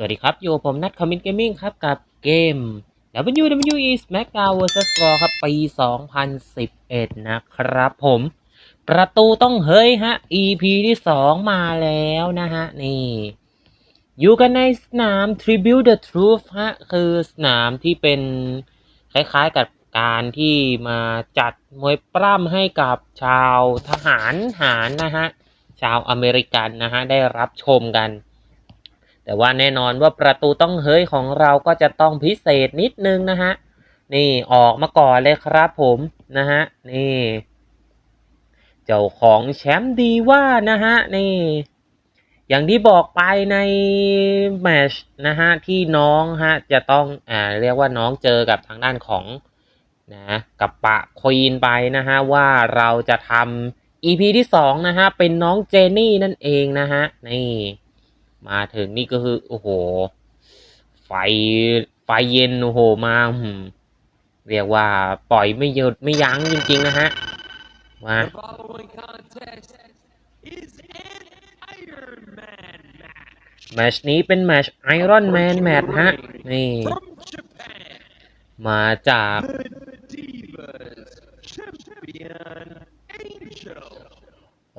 สวัสดีครับ อยู่ผมนัทคอมมินเกมมิ่งครับ กับเกม WWE SmackDown vs Raw ครับ ปี 2011 นะครับผม ประตูต้องเฮ้ยฮะ EP ที่ 2 มาแล้วนะฮะ นี่ อยู่กันในสนาม Tribute the Truth ฮะ คือสนามที่เป็นคล้ายๆกับการที่มาจัดมวยปล้ำให้กับชาวทหารหารนะฮะ ชาวอเมริกันนะฮะ ได้รับชมกัน แต่ว่าแน่นอนว่าประตูต้องเฮ้ยของเราก็จะต้องพิเศษนิดนึงนะฮะ นี่ออกมาก่อนเลยครับผมนะฮะ นี่ เจ้าของแชมป์ดีว่านะฮะ นี่ อย่างที่บอกไปในแมชนะฮะที่น้องฮะจะต้องอ่าเรียกว่าน้องเจอกับทางด้านของนะกับปะควีนไปนะฮะว่าเราจะทำ EP ที่สองนะฮะเป็นน้องเจนนี่นั่นเองนะฮะนี่มาถึงนี่ก็คือโอ้โหไฟไฟเย็นโอ้โหมาเรียกว่าปล่อยไม่หยุดไม่ยั้งจริงๆนะฮะมา แมชนี้เป็นแมชไอรอนแมนแมตชฮะ นี่ มาจาก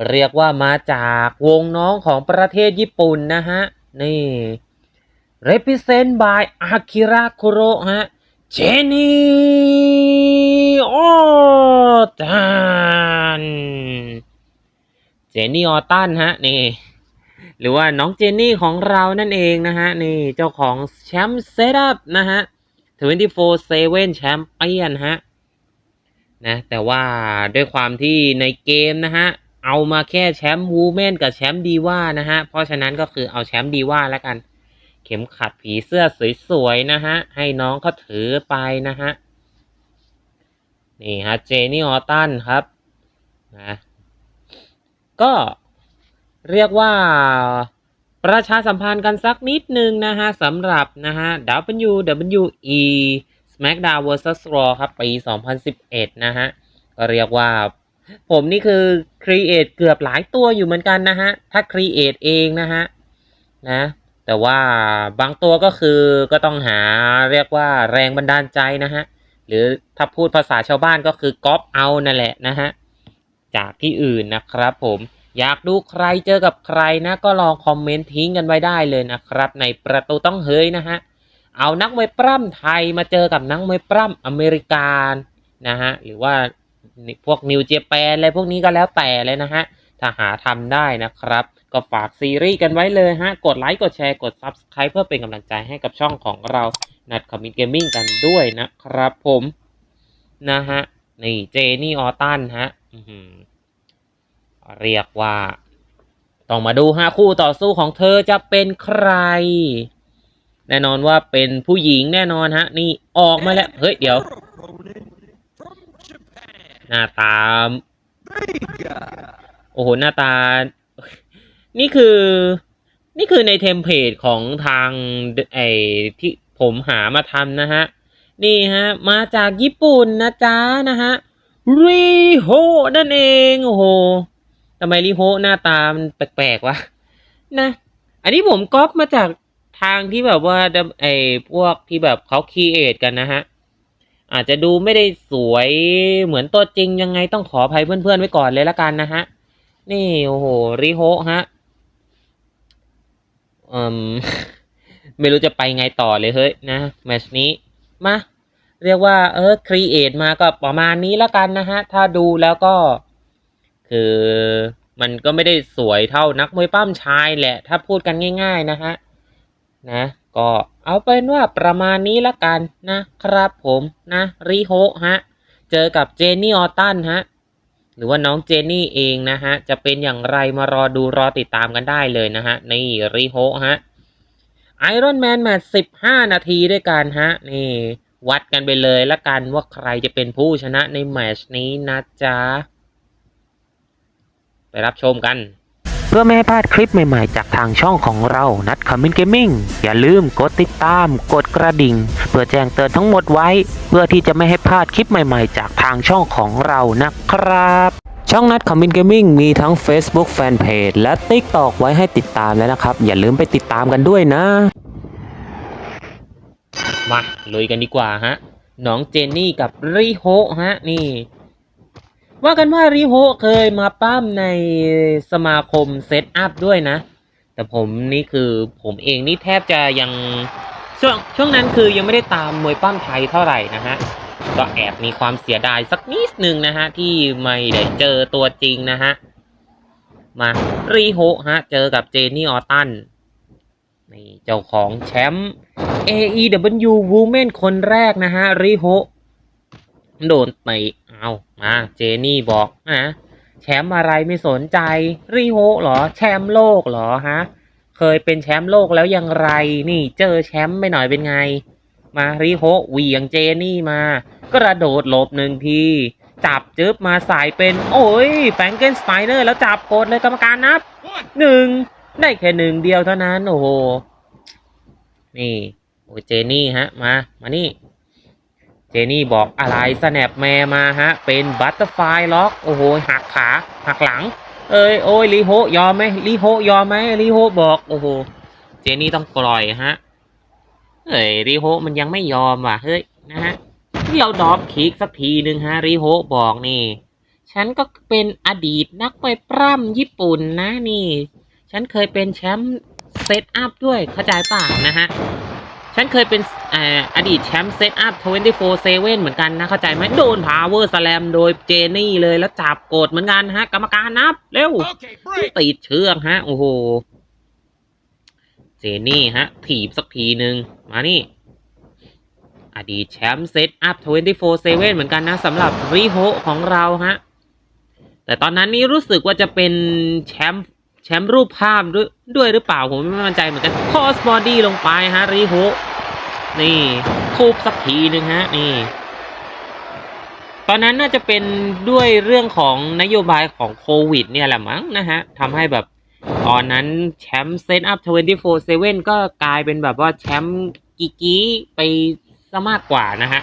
เรียกว่ามาจากวงน้องของประเทศญี่ปุ่นนะฮะ นี่ represent by Akira Kuro ฮะ เจนี่ออตัน เจนี่ออตันฮะ นี่ หรือว่าน้องเจนนี่ของเรานั่นเองนะฮะ นี่เจ้าของแชมป์เซตอัพนะฮะ24/7แชมป์เปียนฮะนะแต่ว่าด้วยความที่ในเกมนะฮะ เอามาแค่แชมป์วูแมนกับแชมป์ดีว่านะฮะ เพราะฉะนั้นก็คือเอาแชมป์ดีว่าแล้วกัน เข็มขัดผีเสื้อสวยๆนะฮะ ให้น้องเขาถือไปนะฮะ นี่ฮะเจนี่ออตันครับนะก็ เรียกว่าประชาสัมพันธ์กันสักนิดนึงนะฮะสำหรับนะฮะ WWE SmackDown vs Raw ครับ ปี 2011 นะฮะ ก็เรียกว่า ผมนี่คือ create เกือบหลายตัวอยู่เหมือนกันนะฮะ ถ้า create เองนะฮะ นะ แต่ว่าบางตัวก็คือก็ต้องหาเรียกว่าแรงบันดาลใจนะฮะ หรือถ้าพูดภาษาชาวบ้านก็คือก๊อปเอานั่นแหละนะฮะ จากที่อื่นนะครับผม อยากดูใครเจอกับใครนะ ก็ลองคอมเมนต์ทิ้งกันไว้ได้เลยนะครับ ในประตูต้องเฮ้ยนะฮะเอานักมวยปล้ำไทยมาเจอกับนักมวยปล้ำอเมริกันนะฮะหรือว่าพวกนิวเจแปนอะไรพวกนี้ก็แล้วแต่เลยนะฮะถ้าหาทำได้นะครับ ก็ฝากซีรีส์กันไว้เลยฮะ กดไลค์กดแชร์กด Subscribe เพื่อเป็นกำลังใจให้กับช่องของเรานัดคอมมิ t เกมมิ่งกันด้วยนะครับผม นะฮะ นี่เจนี่ออตันฮะอื เรียกว่า ต้องมาดูฮะคู่ต่อสู้ของเธอจะเป็นใคร แน่นอนว่าเป็นผู้หญิงแน่นอนฮะ นี่ออกมาแล้ว เฮ้ย เดี๋ยว หน้าตาโอ้โห หน้าตา นี่คือ นี่คือในเทมเพลตของทางไอที่ผมหามาทำนะฮะ นี่ฮะ มาจากญี่ปุ่นนะจ๊ะนะฮะริโฮนั่นเอง โอ้โห ทำไมริโฮหน้าตามันแปลกๆวะนะ อันนี้ผมก๊อปมาจากทางที่แบบว่าไอพวกที่แบบเขาคีเอทกันนะฮะ อาจจะดูไม่ได้สวยเหมือนตัวจริงยังไงต้องขออภัยเพื่อนๆไว้ก่อนเลยละกันนะฮะ นี่โอ้โหริโฮฮะอืมไม่รู้จะไปไงต่อเลยเฮ้ยนะแมตชนี้มาเรียกว่าเออครีเอทมาก็ประมาณนี้ละกันนะฮะ ถ้าดูแล้วก็ คือมันก็ไม่ได้สวยเท่านักมวยปั้มชายแหละ ถ้าพูดกันง่าย ๆ นะฮะ นะ ก็เอาเป็นว่าประมาณนี้ละกันนะครับผมนะริโฮฮะ เจอกับเจนนี่ออตันฮะ หรือว่าน้องเจนนี่เองนะฮะ จะเป็นอย่างไรมารอดูรอติดตามกันได้เลยนะฮะ นี่ริโฮฮะไอรอนแมนแมตช์สิบห้านาทีด้วยกันฮะ นี่ วัดกันไปเลยละกันว่าใครจะเป็นผู้ชนะในแมตช์นี้นะจ๊ะ ไปรับชมกัน เพื่อไม่ให้พลาดคลิปใหม่ๆ จากทางช่องของเรานัดคอมมินเกมมิ่งอย่าลืมกดติดตาม กดกระดิ่ง เพื่อแจ้งเตือนทั้งหมดไว้ เพื่อที่จะไม่ให้พลาดคลิปใหม่ๆ จากทางช่องของเรานะครับ ช่องนัดคอมมินเกมมิ่งมีทั้ง Facebook Fanpage และ TikTok ไว้ให้ติดตามแล้วนะครับ อย่าลืมไปติดตามกันด้วยนะ มาลุยกันดีกว่าฮะน้องเจนนี่กับริโฮะฮะนี่ ว่ากันว่าริโฮเคยมาปั้มในสมาคมเซตอัพด้วยนะ แต่ผมนี่คือผมเองนี่แทบจะยังช่วงช่วงนั้นคือยังไม่ได้ตามมวยปั้มไทยเท่าไหร่นะฮะ ก็แอบมีความเสียดายสักนิดหนึ่งนะฮะ ที่ไม่ได้เจอตัวจริงนะฮะ มาริโฮฮะ เจอกับเจนี่ออตันนี่เจ้าของแชมป์ AEW Women คนแรกนะฮะริโฮโดนเตะ เอามาเจนี่บอกนะแชมป์อะไรไม่สนใจริโฮะเหรอ แชมป์โลกเหรอฮะ เคยเป็นแชมป์โลกแล้วยังไร นี่เจอแชมป์ไปหน่อยเป็นไง มาริโฮะเหวี่ยงเจนี่มา กระโดดหลบหนึ่งทีจับจึ๊บมาใส่เป็น โอ้ยแฟงเกนสไตเนอร์แล้วจับกดเลยกรรมการนับหนึ่งได้แค่หนึ่งเดียวเท่านั้น โอ้โห นี่ โอ้เจนี่ฮะ มา มานี่ เจนี่บอกอะไรสแนปแมมาฮะ เป็นบัตเตอร์ไฟล็อก โอ้โห หักขาหักหลัง เอ้ยโอ้ยลีโฮยอมไหมลีโฮยอมไหมลีโฮบอก โอ้โห เจนี่ต้องปล่อยฮะเฮ้ยรีโฮมันยังไม่ยอมว่ะเฮ้ยนะฮะที่เราดอปคิกสักทีหนึ่งฮะรีโฮบอกนี่ ฉันก็เป็นอดีตนักไปปล้ำญี่ปุ่นนะนี่ ฉันเคยเป็นแชมป์เซตอัพด้วยเข้าใจป่ะนะฮะ ฉันเคยเป็นอ่าอดีตแชมป์เซตอัพ24-7 เหมือนกันนะ เข้าใจไหมโดนพาวเวอร์สแลมโดยเจนี่เลยแล้วจับกดเหมือนกันฮะ กรรมการนับ เร็ว okay, break. ติดเชือกฮะ โอ้โห เจนี่ฮะ ถีบสักทีหนึ่งมานี่ อดีตแชมป์เซตอัพ24-7 เหมือนกันนะสำหรับริโฮของเราฮะ แต่ตอนนั้นนี่รู้สึกว่าจะเป็นแชมป์แชมป์รูปภาพด้วยด้วยหรือเปล่าผมไม่มั่นใจเหมือนกันคอสบอดี้ลงไปฮะริโฮนี่ทุบสักทีหนึ่งฮะนี่ตอนนั้นน่าจะเป็นด้วยเรื่องของนโยบายของโควิด เนี่ยแหละมั้งนะฮะทำให้แบบตอนนั้นแชมป์เซตอัพ24-7 ก็กลายเป็นแบบว่าแชมป์กีกี้ไปซะมากกว่านะฮะ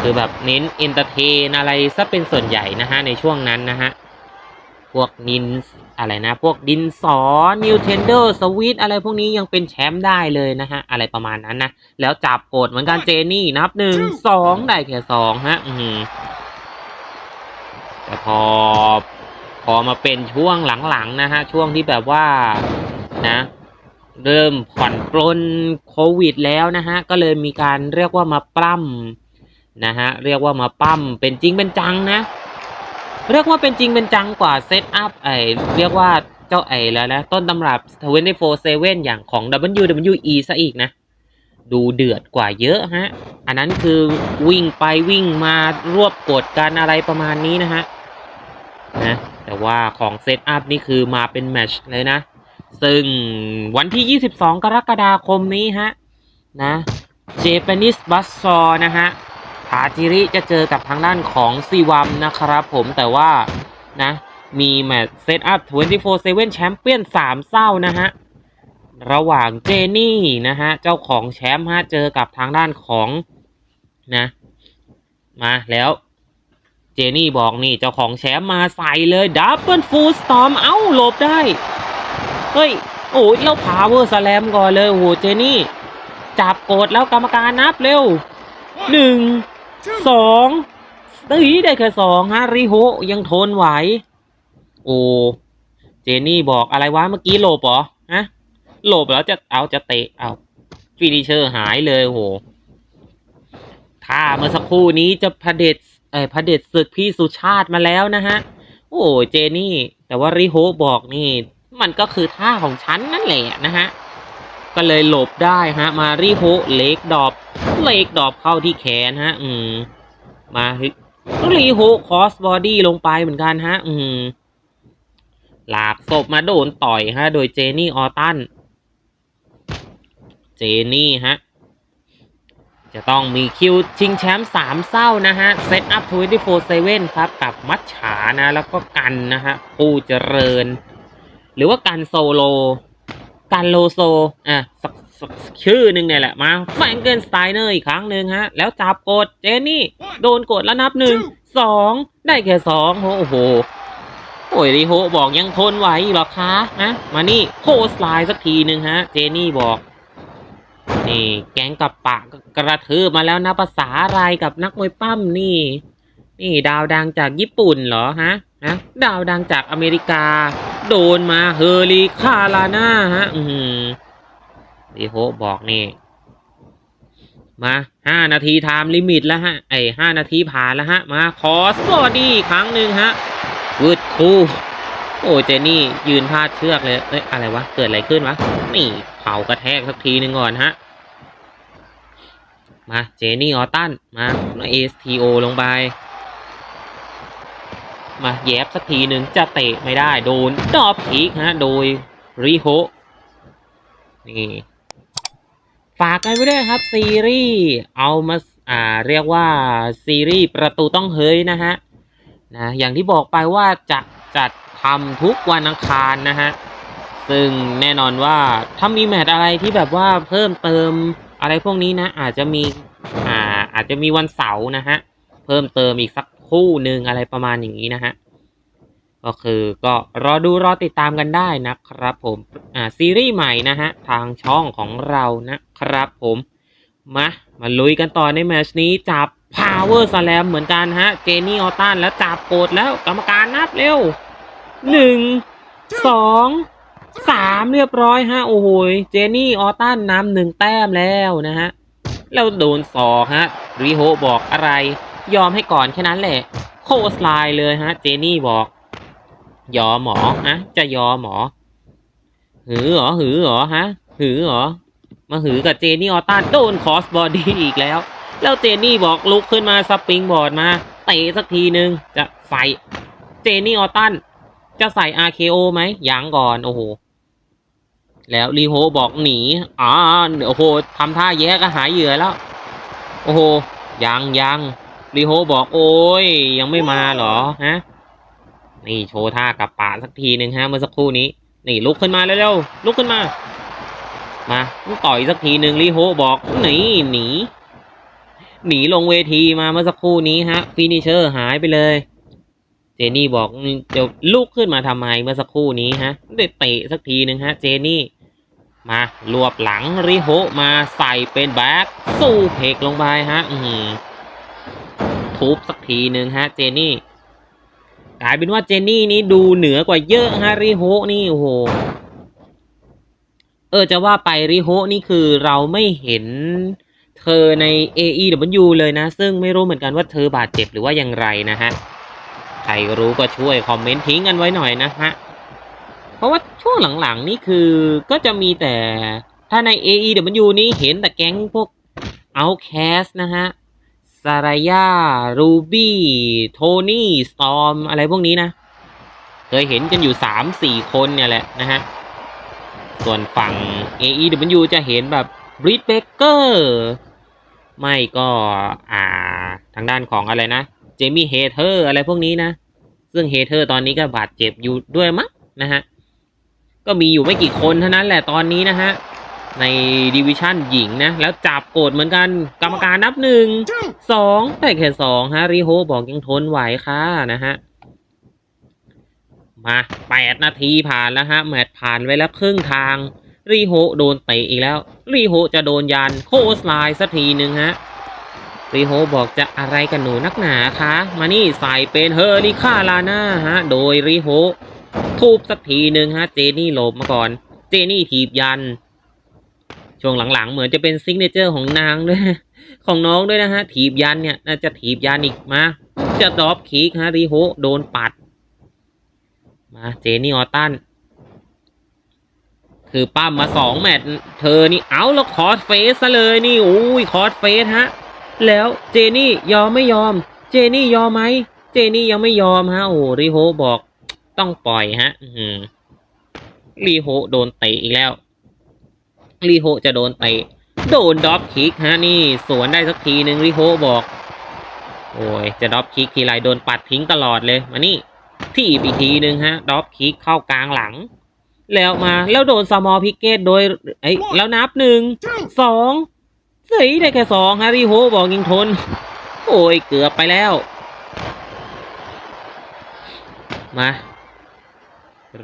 คือแบบเน้นเอนเตอร์เทนอะไรซะเป็นส่วนใหญ่นะฮะ ในช่วงนั้นนะฮะ พวกนิน อะไรนะ พวกดินสอ Nintendo Switch อะไรพวกนี้ยังเป็นแชมป์ได้เลยนะฮะ อะไรประมาณนั้นนะ แล้วจับกดเหมือนกันเจนี่นับหนึ่งสองได้แค่สองฮะ อือหือแต่พอ พอมาเป็นช่วงหลังๆนะฮะ ช่วงที่แบบว่านะ เริ่มผ่อนปลนโควิดแล้วนะฮะ ก็เลยมีการเรียกว่ามาปล้ำนะฮะ เรียกว่ามาปั้มเป็นจริงเป็นจังนะ เรียกว่าเป็นจริงเป็นจังกว่าเซตอัพไอเรียกว่าเจ้าไอแล้วนะต้นตำรับ24-7 อย่างของ WWE ซะอีกนะ ดูเดือดกว่าเยอะฮะ อันนั้นคือวิ่งไปวิ่งมารวบกดกันอะไรประมาณนี้นะฮะนะแต่ว่าของเซตอัพนี่คือมาเป็นแมชเลยนะ ซึ่งวันที่ 22 กรกฎาคมนี้ฮะนะเจแปนิสบัสซอนะฮะ ทาจิริจะเจอกับทางด้านของซีวัมนะครับผมแต่ว่านะมีแมตช์เซตอัพ 24-7 แชมเปี้ยน3เศร้านะฮะ ระหว่างเจนี่นะฮะ เจ้าของแชมป์ฮะ เจอกับทางด้านของนะ มาแล้วเจนี่บอกนี่ เจ้าของแชมป์มาใส่เลยดับเบิลฟูลสตอมเอ้าหลบได้ เฮ้ย โอ้ยเราพาวเวอร์สแลมก่อนเลย โอ้โห เจนี่ จับกดแล้วกรรมการนับเร็วหนึ่ง สองตีได้แค่สองฮะริโฮยังทนไหว โอ้เจนี่บอกอะไรวะเมื่อกี้หลบเหรอฮะหลบแล้วจะเอาจะเตะเอาฟินิเชอร์หายเลยโหถ้าเมื่อสักครู่นี้จะพระเด็จเออพระเด็จศึกพี่สุชาติมาแล้วนะฮะ โอ้เจนี่ แต่ว่าริโฮบอกนี่ มันก็คือท่าของฉันนั่นแหละนะฮะ ก็เลยหลบได้ฮะ มาริโฮเล็กดอบเล็กดอบเข้าที่แขนฮะ อืม มาริโฮคอสบอดี้ลงไปเหมือนกันฮะ อืมหลากศพมาโดนต่อยฮะ โดยเจนี่ออตัน เจนี่ฮะ จะต้องมีคิวชิงแชมป์สามเศร้านะฮะ เซตอัพ24-7ครับ กับมัชฉานะ แล้วก็กันนะฮะผู้เจริญ หรือว่าการโซโล การโลโซอะสักสักชื่อหนึ่งเนี่ยแหละมาแฟรงเกนสไตเนอร์อีกครั้งหนึ่งฮะ แล้วจับกดเจนี่ โดนกดแล้วนับหนึ่งสองได้แค่สองโอ้โหโอ้ยริโฮบอกยังทนไหวอยู่หรอคะนะมานี่โคสไลน์สักทีหนึ่งฮะ เจนี่บอก นี่แก๊งกับปะก็กระทืบมาแล้วนะภาษาอะไรกับนักมวยปั้มนี่ นี่ดาวดังจากญี่ปุ่นเหรอฮะฮะดาวดังจากอเมริกา โดนมาเฮอริคาลาน่าฮะ อืมริโฮบอกนี่ มาห้านาทีไทม์ลิมิตแล้วฮะ ไอห้านาทีผ่านแล้วฮะ มาคอสบอดี้ครั้งหนึ่งฮะวืดคู่โอ้เจนี่ยืนพาดเชือกเลย เอ้ย อะไรวะ เกิดอะไรขึ้นวะ นี่เผากระแทกสักทีหนึ่งก่อนฮะ มาเจนี่ออตัน มาเอสทีโอลงไป มาแยบสักทีหนึ่งจะเตะไม่ได้โดนดอปพีกฮะ โดยริโฮนี่ฝากกันไว้ด้วยครับ ซีรีส์เอามาอ่าเรียกว่าซีรีส์ประตูต้องเฮ้ยนะฮะนะอย่างที่บอกไปว่าจะจัดทำทุกวันอังคารนะฮะซึ่งแน่นอนว่าถ้ามีแมตช์อะไรที่แบบว่าเพิ่มเติมอะไรพวกนี้นะ อาจจะมีอ่าอาจจะมีวันเสาร์นะฮะเพิ่มเติมอีกสัก คู่หนึ่งอะไรประมาณอย่างนี้นะฮะก็คือก็รอดูรอติดตามกันได้นะครับผมอ่าซีรีส์ใหม่นะฮะทางช่องของเรานะครับผมมามาลุยกันต่อในแมชนี้จับ Power Slam เหมือนกันฮะเจนี่ออตันแล้วจับโกดแล้วกรรมการนับเร็วหนึ่งสองสามเรียบร้อยฮะโอ้โหเจนี่ออตันนำหนึ่งแต้มแล้วนะฮะแล้วโดนศอกฮะริโฮบอกอะไร ยอมให้ก่อนแค่นั้นแหละ โคสไลน์เลยฮะ เจนี่บอก ยอหมอฮะจะยอหมอ หือเหรอหือเหรอฮะ หือเหรอมาหือกับเจนี่ออตันโดนคอสบอดี้อีกแล้ว แล้วเจนี่บอกลุกขึ้นมาสปริงบอร์ดมาเตะสักทีนึงจะใส่เจนี่ออตันจะใส่ RKO ไหมยังก่อน โอ้โห แล้วรีโฮบอกหนีอ่าโอ้โหทำท่าแย่ก็หายเหยื่อแล้ว โอ้โห ยังยัง รีโฮบอกโอ้ย ยังไม่มาเหรอฮะนี่โชว์ท่ากับป่าสักทีหนึ่งฮะเมื่อสักครู่นี้ นี่ลุกขึ้นมาเร็วลุกขึ้นมา มาต่อยสักทีหนึ่งรีโฮบอกหนีหนีหนีลงเวทีมาเมื่อสักครู่นี้ฮะฟินิเชอร์หายไปเลย เจนี่บอกจะลุกขึ้นมาทำไมเมื่อสักครู่นี้ฮะได้เตะสักทีหนึ่งฮะ เจนี่มารวบหลังริโฮมาใส่เป็นแบ็คสู้เพกลงไปฮะ อื ทุบสักทีหนึ่งฮะเจนี่กลายเป็นว่าเจนี่นี่ดูเหนือกว่าเยอะฮะริโฮนี่โอ้โหเออจะว่าไปริโฮนี่คือเราไม่เห็นเธอใน AEW เลยนะ ซึ่งไม่รู้เหมือนกันว่าเธอบาดเจ็บหรือว่าอย่างไรนะฮะ ใครรู้ก็ช่วยคอมเมนต์ทิ้งกันไว้หน่อยนะฮะ เพราะว่าช่วงหลังๆนี่คือก็จะมีแต่ถ้าใน AEW นี้เห็นแต่แก๊งพวก Outcast นะฮะารายารูบี้ โทนี่ สตอม อะไรพวกนี้นะ เคยเห็นกันอยู่สามสี่คนเนี่ยแหละนะฮะ ส่วนฝั่ง AEW จะเห็นแบบบริ t เบเกอร์ ไม่ก็อ่าทางด้านของอะไรนะ เจมี่เฮเธอร์อะไรพวกนี้นะ ซึ่งเฮเธอร์ตอนนี้ก็บาดเจ็บอยู่ด้วยมั้งนะฮะ ก็มีอยู่ไม่กี่คนเท่านั้นแหละตอนนี้นะฮะ ในดิวิชั่นหญิงนะ แล้วจับโกดเหมือนกันกรรมการนับหนึ่งสองแต่แค่สองฮะริโฮบอกยังทนไหวค่ะนะฮะ มาแปดนาทีผ่านแล้วฮะ แมตช์ผ่านไปแล้วครึ่งทางรีโฮโดนเตะอีกแล้ว รีโฮจะโดนยันโคสไลน์สักทีหนึ่งฮะรีโฮบอกจะอะไรกันหนูนักหนาคะ มานี่ใส่เป็นเฮอริคาลาน่าฮะ โดยรีโฮทุบสักทีหนึ่งฮะ เจนี่หลบมาก่อน เจนี่ถีบยัน ช่วงหลังๆ เหมือนจะเป็นซิงเกเนเจอร์ของนางด้วย ของน้องด้วยนะฮะ ถีบยันเนี่ย น่าจะถีบยันอีกมา จะดรอปคิกฮะรีโฮโดนปัด มาเจนี่ออตัน คือปั้มมาสองแมตช์เธอนี่เอาแล้วคอร์สเฟสซะเลยนี่โอ้ยคอร์สเฟสฮะ แล้วเจนี่ยอมไม่ยอม เจนี่ยอมไหม เจนี่ยังไม่ยอมฮะ โอ้ริโฮบอกต้องปล่อยฮะ อือหือรีโฮโดนเตะอีกแล้ว รีโฮจะโดนเตะโดนดรอปคิกฮะนี่สวนได้สักทีหนึ่งริโฮบอก โอ้ยจะดรอปคิกทีไรโดนปัดทิ้งตลอดเลยมานี่ที่อีกทีหนึ่งฮะดรอปคิกเข้ากลางหลัง แล้วมาแล้วโดนสมอลพิกเกตโดยไอ้ยแล้วนับหนึ่ง two, สองเฮ้ยได้แค่สองฮะริโฮบอกยิงทน โอ้ยเกือบไปแล้ว มา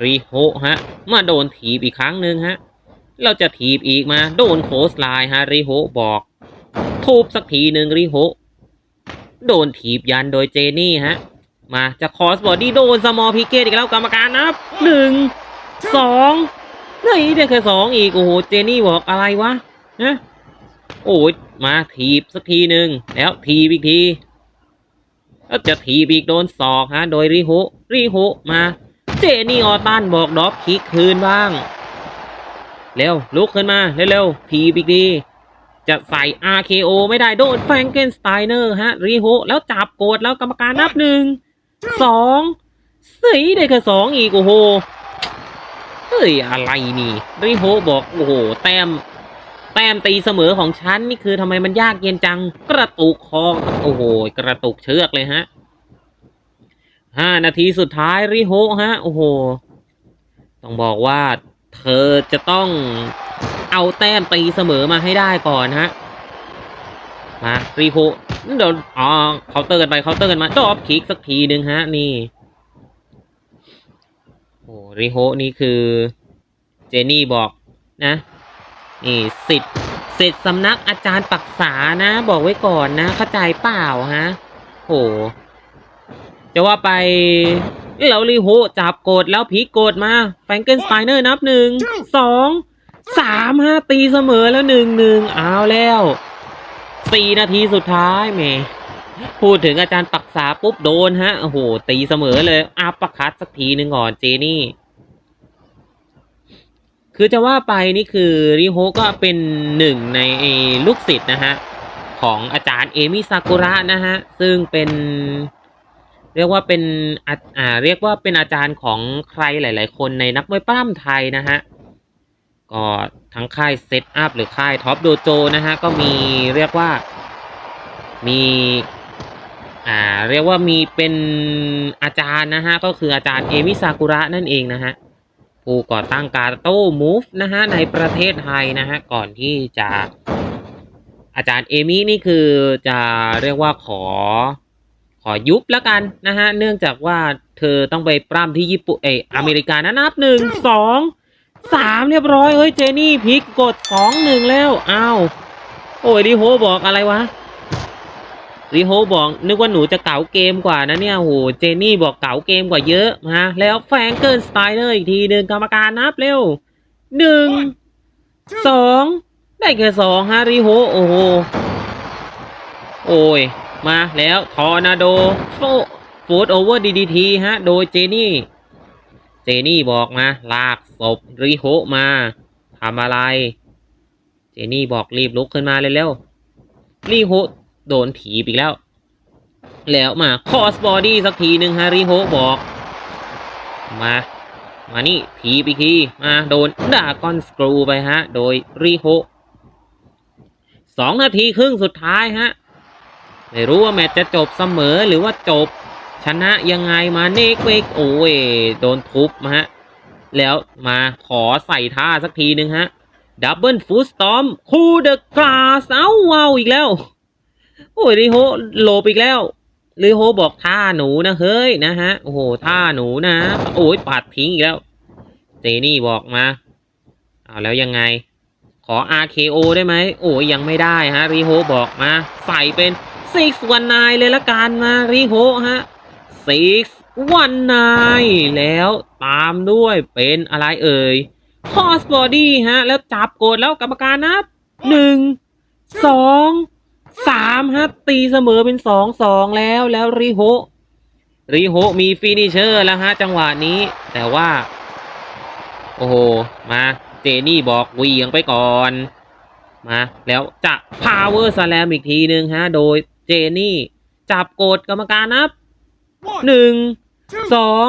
ริโฮฮะ มาโดนถีบอีกครั้งหนึ่งฮะ เราจะถีบอีกมา โดนโคสไลน์ฮะริโฮบอกทุบสักทีหนึ่งริโฮโดนถีบยันโดยเจนี่ฮะ มาจะคอสบอดี้โดนสมอลพิเกตอีกแล้วกรรมการนับหนึ่งสองเฮ้ยได้แค่สองอีก โอ้โห เจนี่บอกอะไรวะนะโอ้ยมาถีบสักทีหนึ่งแล้วถีบอีกทีแล้วจะถีบอีกโดนศอกฮะ โดยริโฮริโฮมา เจนี่ออตันบอกดรอปคิกคืนบ้าง เร็ว ลุกขึ้นมา เร็วๆถีบอีกทีจะใส่ RKO ไม่ได้โดนแฟรงเกนสไตเนอร์ฮะริโฮแล้วจับโกดแล้วกรรมการนับหนึ่งสองสี่ได้แค่สองอีก โอ้โห เฮ้ย อะไรนี่ริโฮบอก โอ้โห แต้ม แต้มตีเสมอของฉัน นี่คือทำไมมันยากเย็นจัง กระตุกคอโอ้โห กระตุกเชือกเลยฮะห้านาทีสุดท้ายริโฮฮะ โอ้โห ต้องบอกว่า เธอจะต้องเอาแต้มตีเสมอมาให้ได้ก่อนฮะ มาริโฮเดี๋ยวอ๋อเคาน์เตอร์กันไปเคาน์เตอร์กันมาดอปคิกสักทีหนึ่งฮะ นี่ โอ้ริโฮนี่คือ เจนี่บอกนะ นี่สิทธิ์สิทธิ์สำนักอาจารย์ปักษานะ บอกไว้ก่อนนะ เข้าใจเปล่าฮะโหจะว่าไป แล้วลีโฮจับกดแล้วพีกกดมาแฟรงเกนสไตเนอร์นับหนึ่งสองสามฮะตีเสมอแล้วหนึ่งหนึ่งเอาแล้วสี่นาทีสุดท้ายแหมพูดถึงอาจารย์ปักษาปุ๊บโดนฮะโอ้โหตีเสมอเลยอาปักคัดสักทีหนึ่งก่อนเจนี่ คือจะว่าไปนี่คือริโฮก็เป็นหนึ่งในลูกศิษย์นะฮะ ของอาจารย์เอมิซากุระนะฮะ ซึ่งเป็น เรียกว่าเป็นอาอ่าเรียกว่าเป็นอาจารย์ของใครหลาย ๆ คนในนักมวยปล้ำไทยนะฮะก็ทั้งค่ายเซตอัพหรือค่ายท็อปโดโจนะฮะก็มีเรียกว่ามีอ่าเรียกว่ามีเป็นอาจารย์นะฮะก็คืออาจารย์เอมิซากุระนั่นเองนะฮะผู้ก่อตั้งการโต้มูฟนะฮะในประเทศไทยนะฮะก่อนที่จะอาจารย์เอมี่นี่คือจะเรียกว่าขอ ขอยุบแล้วกันนะฮะ เนื่องจากว่าเธอต้องไปปล้ำที่ญี่ปุ่นเอยอเมริกานะนับหนึ่งสองสามเรียบร้อยเฮ้ยเจนี่พลิกกดสองหนึ่งแล้วอ้าวโอ้ยดิโฮบอกอะไรวะริโฮบอกนึกว่าหนูจะเก๋าเกมกว่านะเนี่ยโหเจนี่บอกเก๋าเกมกว่าเยอะฮะแล้วแฟรงเกิลสไตเนอร์อีกทีหนึ่งกรรมการนับเร็วหนึ่งสองได้แค่สองฮะริโฮโอ้โหโอ้ย มาแล้วทอร์นาโดโฟฟูดโอเวอร์ดีดีทีฮะ โดยเจนี่ เจนี่บอกมา ลากศพริโฮมาทำอะไร เจนี่บอกรีบลุกขึ้นมาเร็วๆริโฮโดนถีบอีกแล้ว แล้วมาคอสบอดี้สักทีหนึ่งฮาริโฮบอก มา มานี่ถีบอีกที มาโดนดากอนสกรูไปฮะ โดยริโฮสองนาทีครึ่งสุดท้ายฮะ ไม่รู้ว่าแมตช์จะจบเสมอหรือว่าจบชนะยังไงมาเนกเวกโอ้ยโดนทุบมาฮะ แล้วมาขอใส่ท่าสักทีหนึ่งฮะ ดับเบิลฟูสตอมคูเดอะกราสเอ้าวาอีกแล้ว โอ้ยริโฮโลบอีกแล้วริโฮบอกท่าหนูนะ เฮ้ยนะฮะ โอ้โหท่าหนูนะ โอ้ยปัดทิ้งอีกแล้วเจนี่บอกมาเอาแล้วยังไง ขอ RKO ได้ไหมโอ้ยยังไม่ได้ฮะริโฮบอกมา ใส่เป็น 619เลยละกันมาริโฮฮะ619แล้วตามด้วยเป็นอะไรเอ่ยคอสบอดี้ฮะ แล้วจับกดแล้วกรรมการนับหนึ่งสองสามฮะ ตีเสมอเป็นสองสองแล้วแล้วริโฮริโฮมีฟินิเชอร์แล้วฮะ จังหวะนี้ แต่ว่า โอ้โห มาเจนี่บอกเวียงไปก่อน มา แล้วจะ power slam อีกทีหนึ่งฮะ โดย เจนี่ จับกดกรรมการนับ one, หนึ่ง two, สอง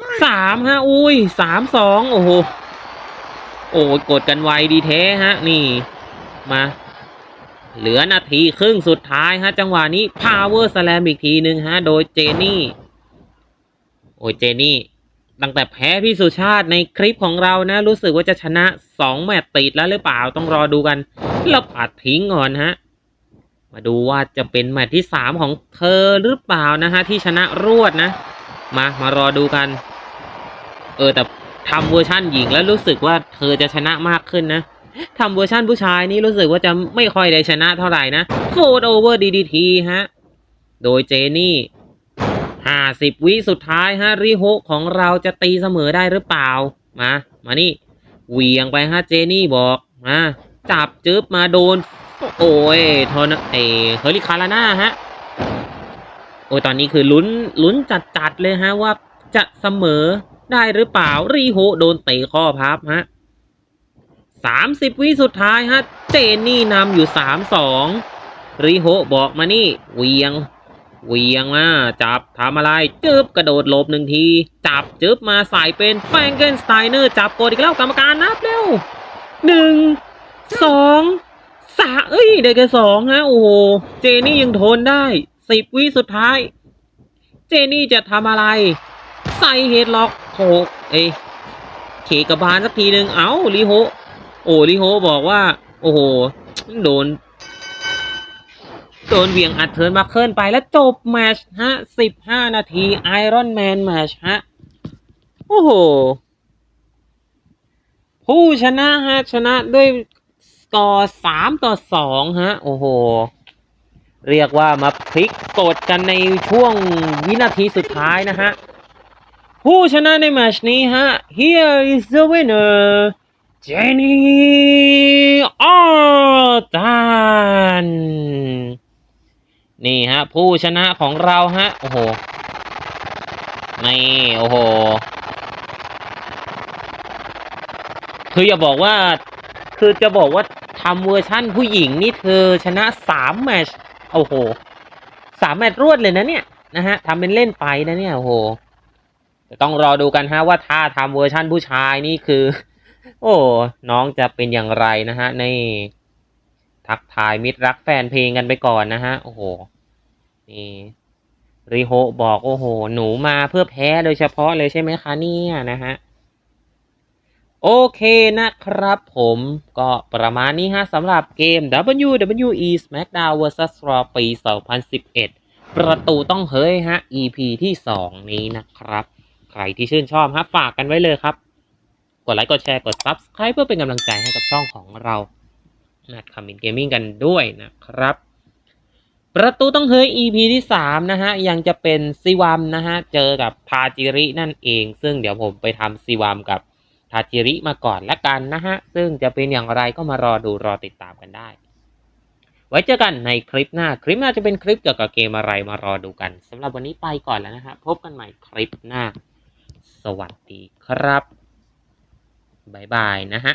three. สามฮะ อุ้ยสามสองโอ้โหโอ้ยกดกันไวดีแท้ฮะ นี่ มา เหลือนาทีครึ่งสุดท้ายฮะ จังหวะนี้ power slam อีกทีหนึ่งฮะ โดยเจนี่ โอ้ยเจนี่ ตั้งแต่แพ้พี่สุชาติในคลิปของเรานะ รู้สึกว่าจะชนะสองแมตช์ติดแล้วหรือเปล่าต้องรอดูกัน แล้วปัดทิ้งก่อนฮะ มาดูว่าจะเป็นแมตช์ที่สามของเธอหรือเปล่านะฮะที่ชนะรวดนะ มามารอดูกัน เออแต่ทำเวอร์ชั่นหญิงแล้วรู้สึกว่าเธอจะชนะมากขึ้นนะทำเวอร์ชั่นผู้ชายนี่รู้สึกว่าจะไม่ค่อยได้ชนะเท่าไหร่นะโฟดโอเวอร์ดีดีทีฮะ โดยเจนี่ห้าสิบวิสุดท้ายฮะริโฮของเราจะตีเสมอได้หรือเปล่า มา มานี่ เหวียงไปฮะเจนี่บอก มา จับจึ๊บมาโดน โอ้ยทอนเอเฮอริคาราน่าฮะ โอ้ยตอนนี้คือลุ้นลุ้นจัดๆเลยฮะว่าจะเสมอได้หรือเปล่า รีโฮโดนเตะข้อพับฮะสามสิบวิสุดท้ายฮะ เจนนี่นำอยู่สามสองรีโฮบอกมานี่เวียงเวียงมาจับทำอะไรจึบกระโดดหลบหนึ่งที จับจึบมาใส่เป็นแฟรงเกนสไตเนอร์จับกดอีกแล้วกรรมการนับเร็วหนึ่งสอง สามเอ้ยได้แค่สองฮะโอ้โหเจนี่ยังทนได้สิบวิสุดท้าย เจนี่จะทำอะไร ใส่เฮดล็อกโขกเอ้ยเขกกระบาลสักทีหนึ่งเอ้าลิโฮโอ้ลิโฮบอกว่า โอ้โห โดน โดนเวียงอัดเทิร์นมาเคิลไปแล้วจบแมชฮะสิบห้านาทีไอรอนแมนแมชฮะ โอ้โห ผู้ชนะฮะ ชนะด้วย กอร์สามต่อสองฮะ โอ้โห เรียกว่ามาพลิกกดกันในช่วงวินาทีสุดท้ายนะฮะ ผู้ชนะในแมชนี้ฮะ here is the winner Jenny Orton นี่ฮะ ผู้ชนะของเราฮะ โอ้โหนี่โอ้โห คืออย่าบอกว่า คือจะบอกว่าทำเวอร์ชั่นผู้หญิงนี่เธอชนะสามแมตช์โอ้โหสามแมตช์รวดเลยนะเนี่ยนะฮะทำเป็นเล่นไปนะเนี่ยโอ้โหจะต้องรอดูกันฮะว่าถ้าทำเวอร์ชั่นผู้ชายนี่คือ โอ้น้องจะเป็นอย่างไรนะฮะในทักทายมิตรรักแฟนเพลงกันไปก่อนนะฮะโอ้โหนี่ริโฮบอกโอ้โห หนูมาเพื่อแพ้โดยเฉพาะเลยใช่ไหมคะเนี่ยนะฮะ โอเคนะครับผมก็ประมาณนี้ฮะสำหรับเกม WWE SmackDown vs Raw ปี 2011 ประตูต้องเฮ้ยฮะ EP ที่ 2 นี้นะครับ ใครที่ชื่นชอบฮะฝากกันไว้เลยครับ กดไลค์กดแชร์กด Subscribe เพื่อเป็นกำลังใจให้กับช่องของเรานัดคามินเกมมิ่งกันด้วยนะครับ ประตูต้องเฮ้ย EP ที่ 3 นะฮะ ยังจะเป็นซีวัมนะฮะ เจอกับทาจิรินั่นเอง ซึ่งเดี๋ยวผมไปทำซีวัมกับ ทาจิริมาก่อนละกันนะฮะ ซึ่งจะเป็นอย่างไรก็มารอดูรอติดตามกันได้ ไว้เจอกันในคลิปหน้า คลิปหน้าจะเป็นคลิปเกี่ยวกับเกมอะไรมารอดูกันสำหรับวันนี้ไปก่อนแล้วนะฮะ พบกันใหม่คลิปหน้า สวัสดีครับบ๊ายบายนะฮะ